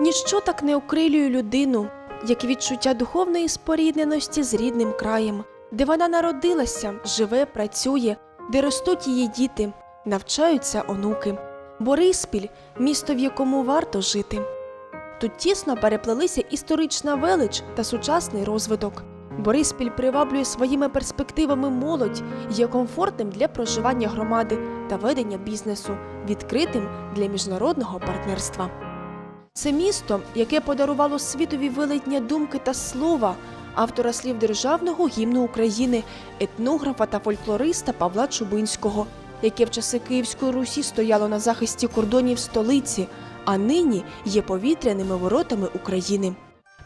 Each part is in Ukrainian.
Ніщо так не окрилює людину, як відчуття духовної спорідненості з рідним краєм, де вона народилася, живе, працює, де ростуть її діти, навчаються онуки. Бориспіль місто, в якому варто жити. Тут тісно переплелися історична велич та сучасний розвиток. Бориспіль приваблює своїми перспективами молодь, є комфортним для проживання громади та ведення бізнесу, відкритим для міжнародного партнерства. Це місто, яке подарувало світові вилетні думки та слова, автора слів державного гімну України, етнографа та фольклориста Павла Чубинського, яке в часи Київської Русі стояло на захисті кордонів столиці, а нині є повітряними воротами України.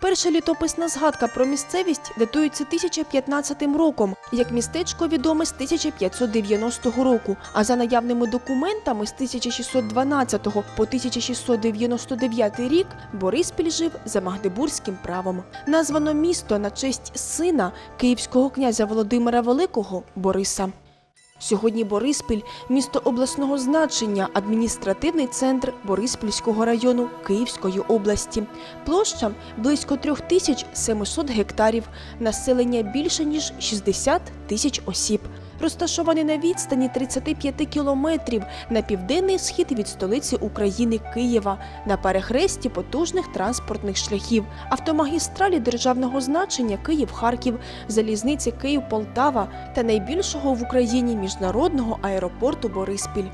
Перша літописна згадка про місцевість датується 1015 роком, як містечко відоме з 1590 року, а за наявними документами з 1612 по 1699 рік Бориспіль жив за Магдебурзьким правом. Названо місто на честь сина київського князя Володимира Великого Бориса. Сьогодні Бориспіль місто обласного значення, адміністративний центр Бориспільського району Київської області. Площа близько 3700 гектарів, населення більше ніж 60 тисяч осіб. Розташований на відстані 35 кілометрів на південний схід від столиці України Києва, на перехресті потужних транспортних шляхів, автомагістралі державного значення Київ-Харків, залізниці Київ-Полтава та найбільшого в Україні міжнародного аеропорту Бориспіль.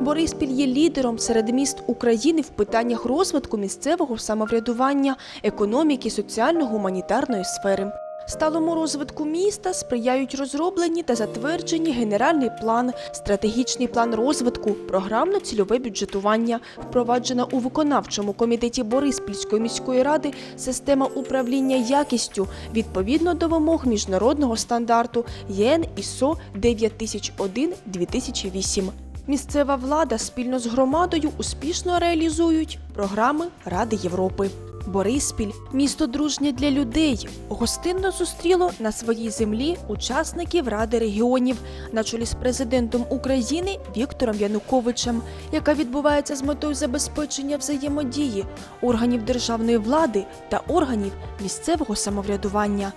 Бориспіль є лідером серед міст України в питаннях розвитку місцевого самоврядування, економіки, соціально-гуманітарної сфери. Сталому розвитку міста сприяють розроблені та затверджені генеральний план, стратегічний план розвитку, програмно-цільове бюджетування, впроваджена у виконавчому комітеті Бориспільської міської ради система управління якістю відповідно до вимог міжнародного стандарту ЄН ІСО 9001-2008. Місцева влада спільно з громадою успішно реалізують програми Ради Європи. Бориспіль місто дружнє для людей. Гостинно зустріло на своїй землі учасників Ради регіонів на чолі з президентом України Віктором Януковичем, яка відбувається з метою забезпечення взаємодії органів державної влади та органів місцевого самоврядування.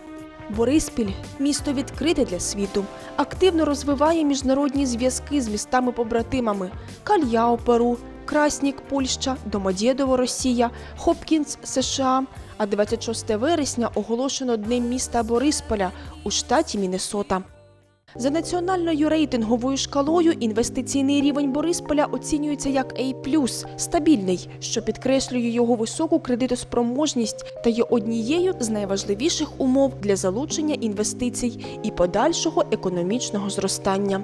Бориспіль місто відкрите для світу, активно розвиває міжнародні зв'язки з містами-побратимами Кальяо, Перу, Краснік, Польща, Домодєдово, Росія, Хопкінс, США. А 26 вересня оголошено Днем міста Борисполя у штаті Міннесота. За національною рейтинговою шкалою інвестиційний рівень Борисполя оцінюється як A+, стабільний, що підкреслює його високу кредитоспроможність та є однією з найважливіших умов для залучення інвестицій і подальшого економічного зростання.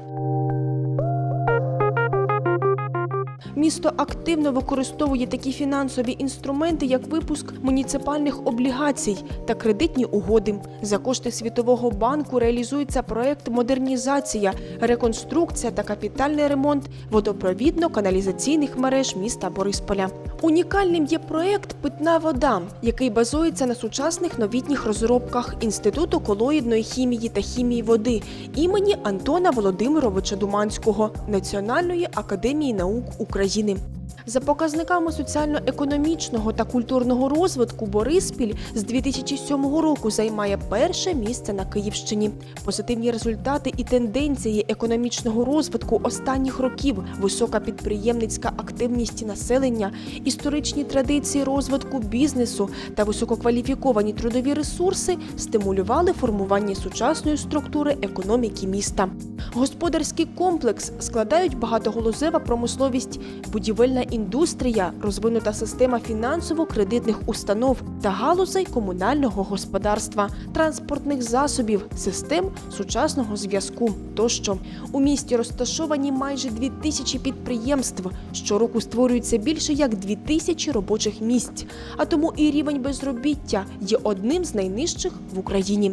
Місто активно використовує такі фінансові інструменти, як випуск муніципальних облігацій та кредитні угоди. За кошти Світового банку реалізується проект модернізація, реконструкція та капітальний ремонт водопровідно-каналізаційних мереж міста Борисполя. Унікальним є проект Питна вода, який базується на сучасних новітніх розробках Інституту колоїдної хімії та хімії води імені Антона Володимировича Думанського Національної академії наук України. Imaginem. За показниками соціально-економічного та культурного розвитку Бориспіль з 2007 року займає перше місце на Київщині. Позитивні результати і тенденції економічного розвитку останніх років, висока підприємницька активність населення, історичні традиції розвитку бізнесу та висококваліфіковані трудові ресурси стимулювали формування сучасної структури економіки міста. Господарський комплекс складають багатоголузева промисловість, будівельна індустрія, розвинута система фінансово-кредитних установ та галузей комунального господарства, транспортних засобів, систем сучасного зв'язку тощо. У місті розташовані майже дві тисячі підприємств. Щороку створюється більше як дві тисячі робочих місць. А тому і рівень безробіття є одним з найнижчих в Україні.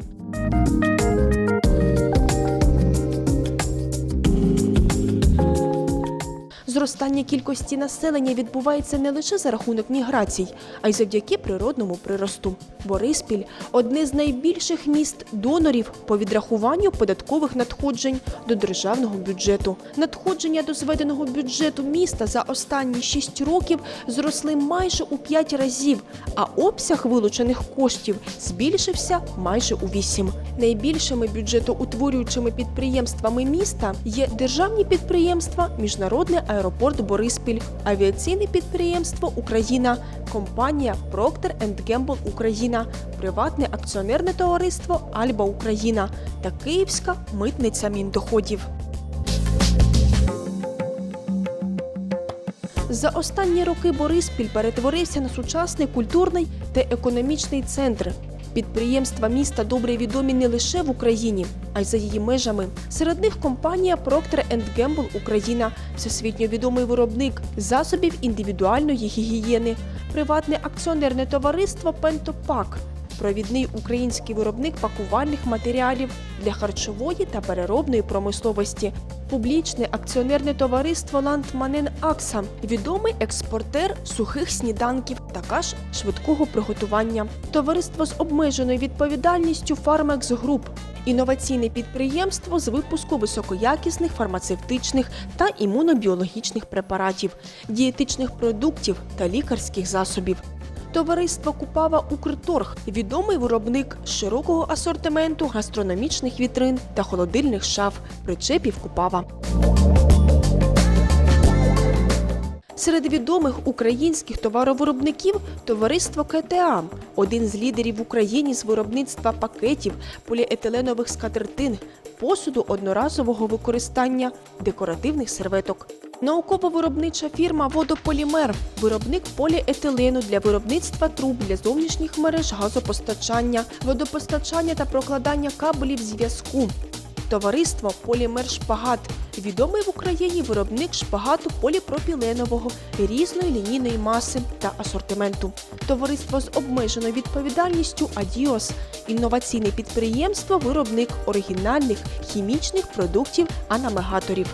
Зростання кількості населення відбувається не лише за рахунок міграцій, а й завдяки природному приросту. Бориспіль одне з найбільших міст донорів по відрахуванню податкових надходжень до державного бюджету. Надходження до зведеного бюджету міста за останні 6 років зросли майже у 5 разів, а обсяг вилучених коштів збільшився майже у 8. Найбільшими бюджетоутворюючими підприємствами міста є державні підприємства, Міжнародний аеропорт Бориспіль, авіаційне підприємство Україна, компанія Procter Gamble Україна, приватне акціонерне товариство Альба Україна та Київська митниця міндоходів. За останні роки Бориспіль перетворився на сучасний культурний та економічний центр. Підприємства міста добре відомі не лише в Україні, а й за її межами. Серед них компанія Procter Gamble Україна, всесвітньо відомий виробник засобів індивідуальної гігієни, приватне акціонерне товариство Пентопак, провідний український виробник пакувальних матеріалів для харчової та переробної промисловості, публічне акціонерне товариство Ландманен Акса, відомий експортер сухих сніданків та ж швидкого приготування, товариство з обмеженою відповідальністю Фармекс Груп. Інноваційне підприємство з випуску високоякісних фармацевтичних та імунобіологічних препаратів, дієтичних продуктів та лікарських засобів. Товариство Купава Укрторг відомий виробник широкого асортименту гастрономічних вітрин та холодильних шаф, причепів Купава. Серед відомих українських товаровиробників товариство КТА, один з лідерів в Україні з виробництва пакетів, поліетиленових скатертин, посуду одноразового використання, декоративних серветок. Науково-виробнича фірма Водополімер, виробник поліетилену для виробництва труб для зовнішніх мереж газопостачання, водопостачання та прокладання кабелів зв'язку. Товариство Полімер Шпагат відомий в Україні виробник шпагату поліпропіленового різної лінійної маси та асортименту. Товариство з обмеженою відповідальністю Адіос інноваційне підприємство, виробник оригінальних хімічних продуктів анамегаторів.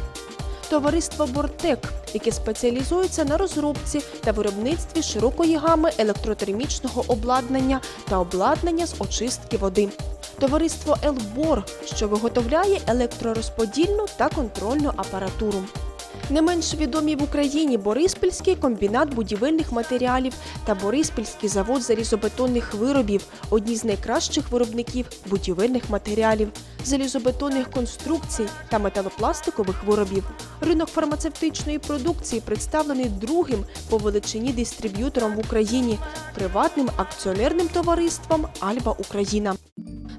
Товариство Бортек, яке спеціалізується на розробці та виробництві широкої гами електротермічного обладнання та обладнання з очистки води. Товариство Елбор, що виготовляє електророзподільну та контрольну апаратуру. Не менш відомі в Україні Бориспільський комбінат будівельних матеріалів та Бориспільський завод залізобетонних виробів одні з найкращих виробників будівельних матеріалів, залізобетонних конструкцій та металопластикових виробів. Ринок фармацевтичної продукції представлений другим по величині дистриб'ютором в Україні приватним акціонерним товариством Альба Україна.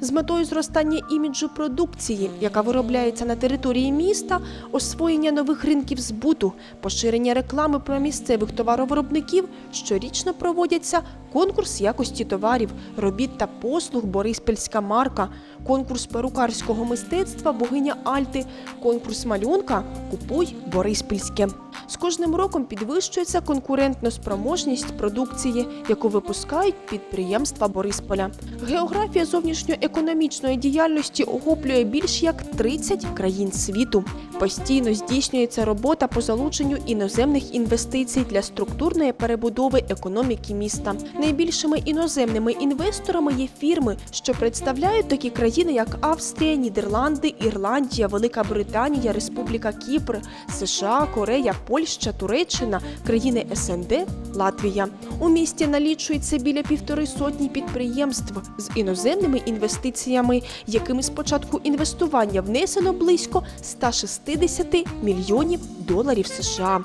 З метою зростання іміджу продукції, яка виробляється на території міста, освоєння нових ринків збуту, поширення реклами про місцевих товаровиробників, щорічно проводяться конкурс якості товарів, робіт та послуг Бориспільська марка, конкурс перукарського мистецтва Богиня Альти, конкурс малюнка Купуй Бориспільське. З кожним роком підвищується конкурентноспроможність продукції, яку випускають підприємства Борисполя. Географія зовнішньоекономічної діяльності охоплює більш як 30 країн світу. Постійно здійснюється робота по залученню іноземних інвестицій для структурної перебудови економіки міста. Найбільшими іноземними інвесторами є фірми, що представляють такі країни, як Австрія, Нідерланди, Ірландія, Велика Британія, Республіка Кіпр, США, Корея, Польща, Туреччина, країни СНД, Латвія. У місті налічується біля півтори сотні підприємств з іноземними інвестиціями, якими з початку інвестування внесено близько 160 мільйонів доларів США.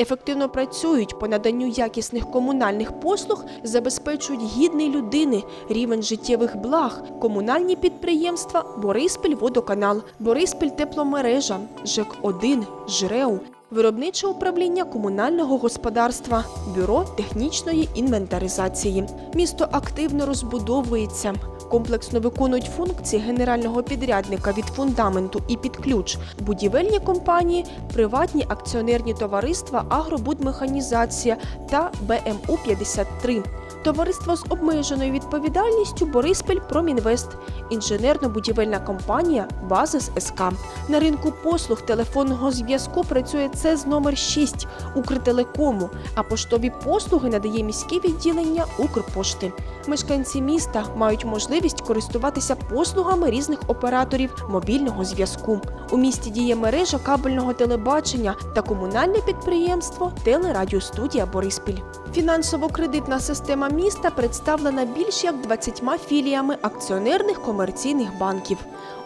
Ефективно працюють по наданню якісних комунальних послуг, забезпечують гідний людини, рівень життєвих благ, комунальні підприємства, Бориспіль водоканал, Бориспіль тепломережа, ЖЕК 1 ЖРЕУ, виробниче управління комунального господарства, бюро технічної інвентаризації. Місто активно розбудовується. Комплексно виконують функції генерального підрядника від фундаменту і під ключ, будівельні компанії, приватні акціонерні товариства Агробудмеханізація та БМУ 53 Товариство з обмеженою відповідальністю Бориспіль Промінвест, інженерно-будівельна компанія Базис СК. На ринку послуг телефонного зв'язку працює СЕЗ номер 6 Укртелекому, а поштові послуги надає міське відділення Укрпошти. Мешканці міста мають можливість користуватися послугами різних операторів мобільного зв'язку. У місті діє мережа кабельного телебачення та комунальне підприємство Телерадіостудія Бориспіль. Фінансово-кредитна система міста представлена більш як 20 філіями акціонерних комерційних банків.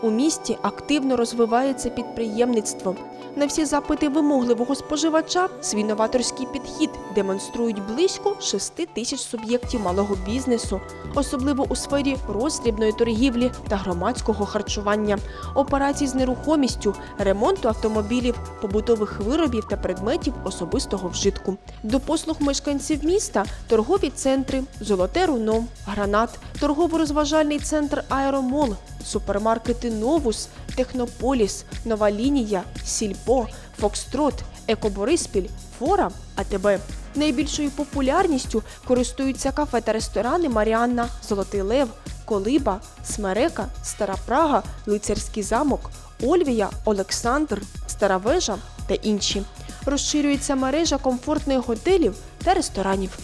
У місті активно розвивається підприємництво. На всі запити вимогливого споживача свій новаторський підхід демонструють близько 6 тисяч суб'єктів малого бізнесу, особливо у сфері роздрібної торгівлі та громадського харчування, операцій з нерухомістю, ремонту автомобілів, побутових виробів та предметів особистого вжитку. До послуг мешканців міста торгові центри, золоте руно, гранат, торгово-розважальний центр Аеромол, супермаркети Новус, Технополіс, Нова лінія, Сільпо, Фокстрот, Екобориспіль, Фора, АТБ. Найбільшою популярністю користуються кафе та ресторани Маріанна, Золотий Лев, Колиба, Смерека, Стара Прага, Лицарський замок, Ольвія, Олександр, Стара Вежа та інші. Розширюється мережа комфортних готелів та ресторанів.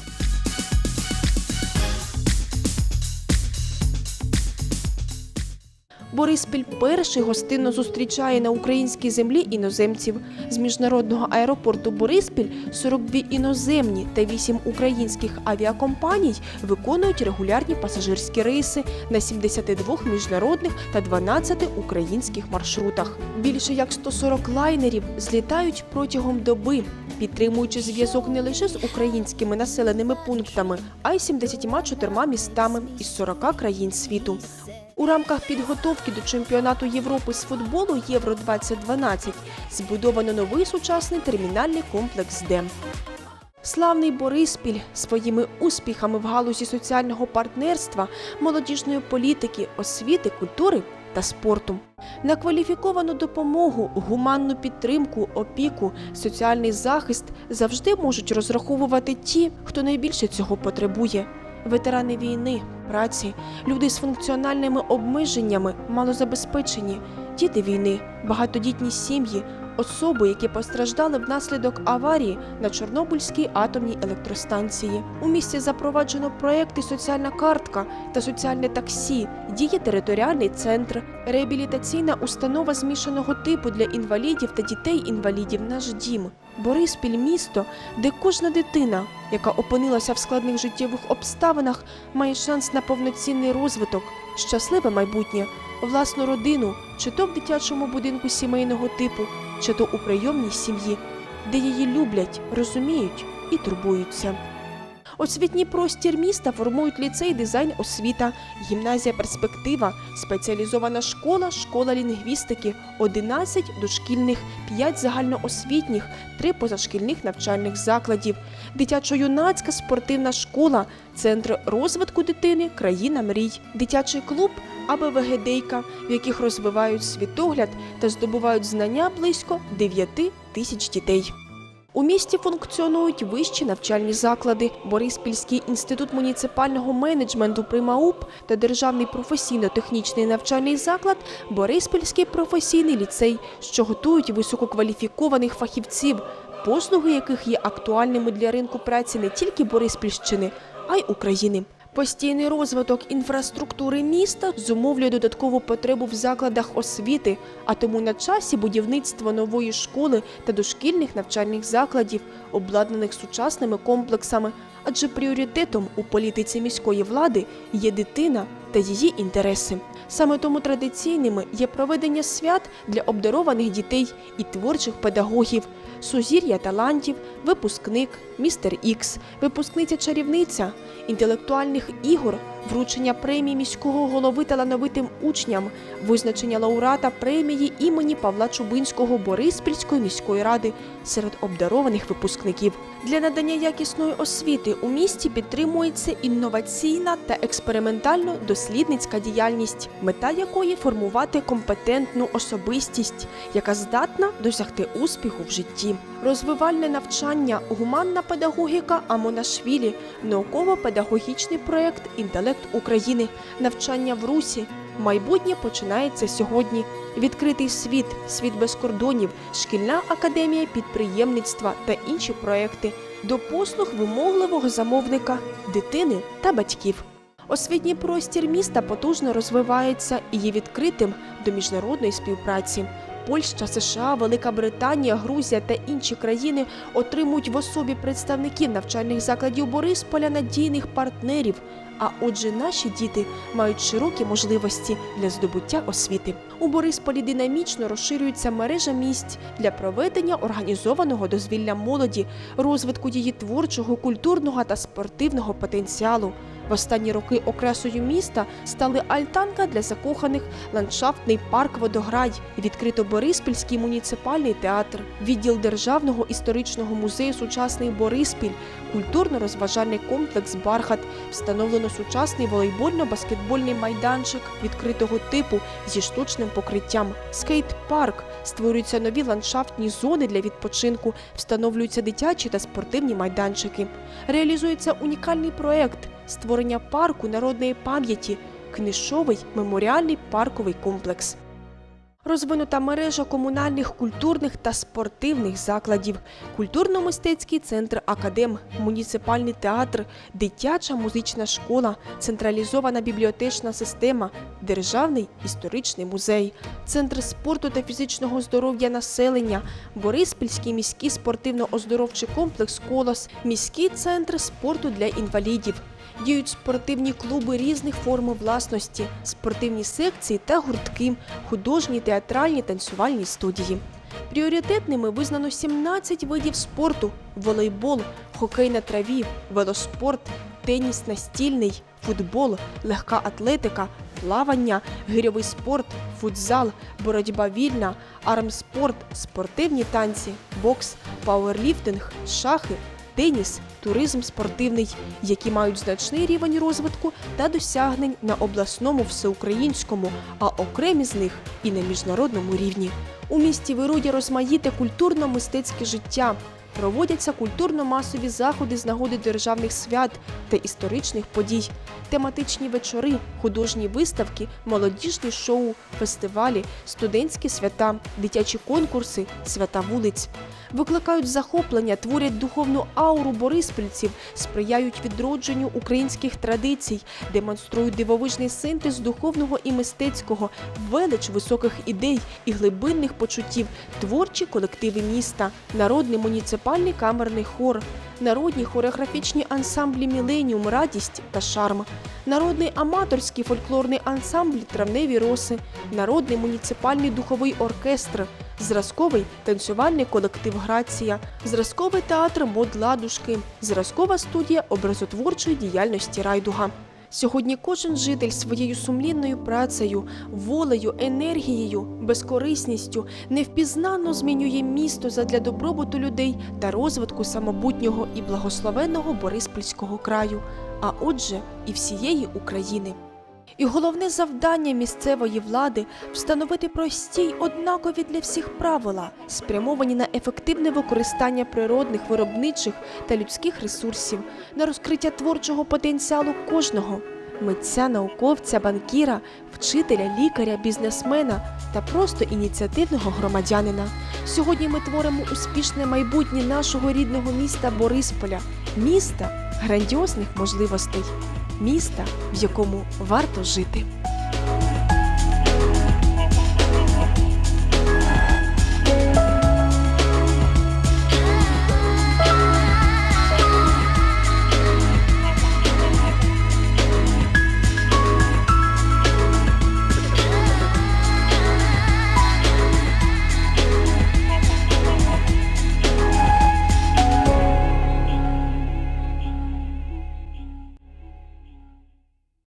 Бориспіль перший гостинно зустрічає на українській землі іноземців. З міжнародного аеропорту Бориспіль 42 іноземні та 8 українських авіакомпаній виконують регулярні пасажирські рейси на 72 міжнародних та 12 українських маршрутах. Більше як 140 лайнерів злітають протягом доби, підтримуючи зв'язок не лише з українськими населеними пунктами, а й 74 містами із 40 країн світу. У рамках підготовки до чемпіонату Європи з футболу Євро 2012 збудовано новий сучасний термінальний комплекс ДЕМ. Славний Бориспіль своїми успіхами в галузі соціального партнерства, молодіжної політики, освіти, культури та спорту. На кваліфіковану допомогу, гуманну підтримку, опіку, соціальний захист завжди можуть розраховувати ті, хто найбільше цього потребує. Ветерани війни, праці, люди з функціональними обмеженнями, малозабезпечені, діти війни, багатодітні сім'ї, особи, які постраждали внаслідок аварії на Чорнобильській атомній електростанції. У місті запроваджено проекти Соціальна картка та соціальне таксі, діє територіальний центр, реабілітаційна установа змішаного типу для інвалідів та дітей-інвалідів Наш дім. Бориспіль місто, де кожна дитина, яка опинилася в складних життєвих обставинах, має шанс на повноцінний розвиток, щасливе майбутнє, власну родину, чи то в дитячому будинку сімейного типу, чи то у прийомній сім'ї, де її люблять, розуміють і турбуються. Освітній простір міста формують ліцей дизайн освіта, гімназія перспектива, спеціалізована школа, школа лінгвістики, 11 дошкільних, 5 загальноосвітніх, 3 позашкільних навчальних закладів, дитячо-юнацька спортивна школа, центр розвитку дитини, країна мрій, дитячий клуб АБВГДейка, в яких розвивають світогляд та здобувають знання близько 9 тисяч дітей. У місті функціонують вищі навчальні заклади, Бориспільський інститут муніципального менеджменту «Примауп» та Державний професійно-технічний навчальний заклад Бориспільський професійний ліцей, що готують висококваліфікованих фахівців, послуги яких є актуальними для ринку праці не тільки Бориспільщини, а й України. Постійний розвиток інфраструктури міста зумовлює додаткову потребу в закладах освіти, а тому на часі будівництво нової школи та дошкільних навчальних закладів, обладнаних сучасними комплексами, адже пріоритетом у політиці міської влади є дитина та її інтереси. Саме тому традиційними є проведення свят для обдарованих дітей і творчих педагогів, сузір'я талантів, випускник, містер Ікс, випускниця-чарівниця, інтелектуальних ігор, вручення премії міського голови талановитим учням, визначення лауреата премії імені Павла Чубинського Бориспільської міської ради серед обдарованих випускників. Для надання якісної освіти у місті підтримується інноваційна та експериментально-дослідницька діяльність, мета якої формувати компетентну особистість, яка здатна досягти успіху в житті. Розвивальне навчання, гуманна педагогіка Амонашвілі, науково-педагогічний проєкт Інтелект України, навчання в русі, Майбутнє починається сьогодні. Відкритий світ, світ без кордонів, шкільна академія підприємництва та інші проекти до послуг вимогливого замовника, дитини та батьків. Освітній простір міста потужно розвивається і є відкритим до міжнародної співпраці. Польща, США, Велика Британія, Грузія та інші країни отримують в особі представників навчальних закладів Борисполя надійних партнерів. А отже, наші діти мають широкі можливості для здобуття освіти. У Борисполі динамічно розширюється мережа місць для проведення організованого дозвілля молоді, розвитку її творчого, культурного та спортивного потенціалу. В останні роки окрасою міста стали альтанка для закоханих, ландшафтний парк Водограй, відкрито Бориспільський муніципальний театр, відділ Державного історичного музею Сучасний Бориспіль, культурно-розважальний комплекс Бархат, встановлено сучасний волейбольно-баскетбольний майданчик відкритого типу зі штучним покриттям, скейт-парк, створюються нові ландшафтні зони для відпочинку, встановлюються дитячі та спортивні майданчики. Реалізується унікальний проект створення парку народної пам'яті, книжовий меморіальний парковий комплекс. Розвинута мережа комунальних, культурних та спортивних закладів, культурно-мистецький центр Академ, муніципальний театр, дитяча музична школа, централізована бібліотечна система, державний історичний музей, центр спорту та фізичного здоров'я населення, Бориспільський міський спортивно-оздоровчий комплекс Колос, міський центр спорту для інвалідів. Діють спортивні клуби різних форм власності, спортивні секції та гуртки, художні, театральні, танцювальні студії. Пріоритетними визнано 17 видів спорту: волейбол, хокей на траві, велоспорт, теніс настільний, футбол, легка атлетика, плавання, гирьовий спорт, футзал, боротьба вільна, армспорт, спортивні танці, бокс, пауерліфтинг, шахи, теніс, туризм спортивний, які мають значний рівень розвитку та досягнень на обласному всеукраїнському, а окремі з них і на міжнародному рівні. У місті вирує розмаїте культурно-мистецьке життя. Проводяться культурно-масові заходи з нагоди державних свят та історичних подій, тематичні вечори, художні виставки, молодіжні шоу, фестивалі, студентські свята, дитячі конкурси, свята вулиць. Викликають захоплення, творять духовну ауру бориспільців, сприяють відродженню українських традицій, демонструють дивовижний синтез духовного і мистецького, велич високих ідей і глибинних почуттів, творчі колективи міста, народний муніципальний камерний хор, народні хореографічні ансамблі Міленіум, Радість та Шарм, народний аматорський фольклорний ансамбль Травневі роси, народний муніципальний духовий оркестр, зразковий танцювальний колектив Грація, зразковий театр Мод Ладушки, зразкова студія образотворчої діяльності Райдуга. Сьогодні кожен житель своєю сумлінною працею, волею, енергією, безкорисністю невпізнано змінює місто задля добробуту людей та розвитку самобутнього і благословенного Бориспільського краю, а отже, і всієї України. І головне завдання місцевої влади встановити прості й однакові для всіх правила, спрямовані на ефективне використання природних, виробничих та людських ресурсів, на розкриття творчого потенціалу кожного митця, науковця, банкіра, вчителя, лікаря, бізнесмена та просто ініціативного громадянина. Сьогодні ми творимо успішне майбутнє нашого рідного міста Борисполя, міста грандіозних можливостей, міста, в якому варто жити.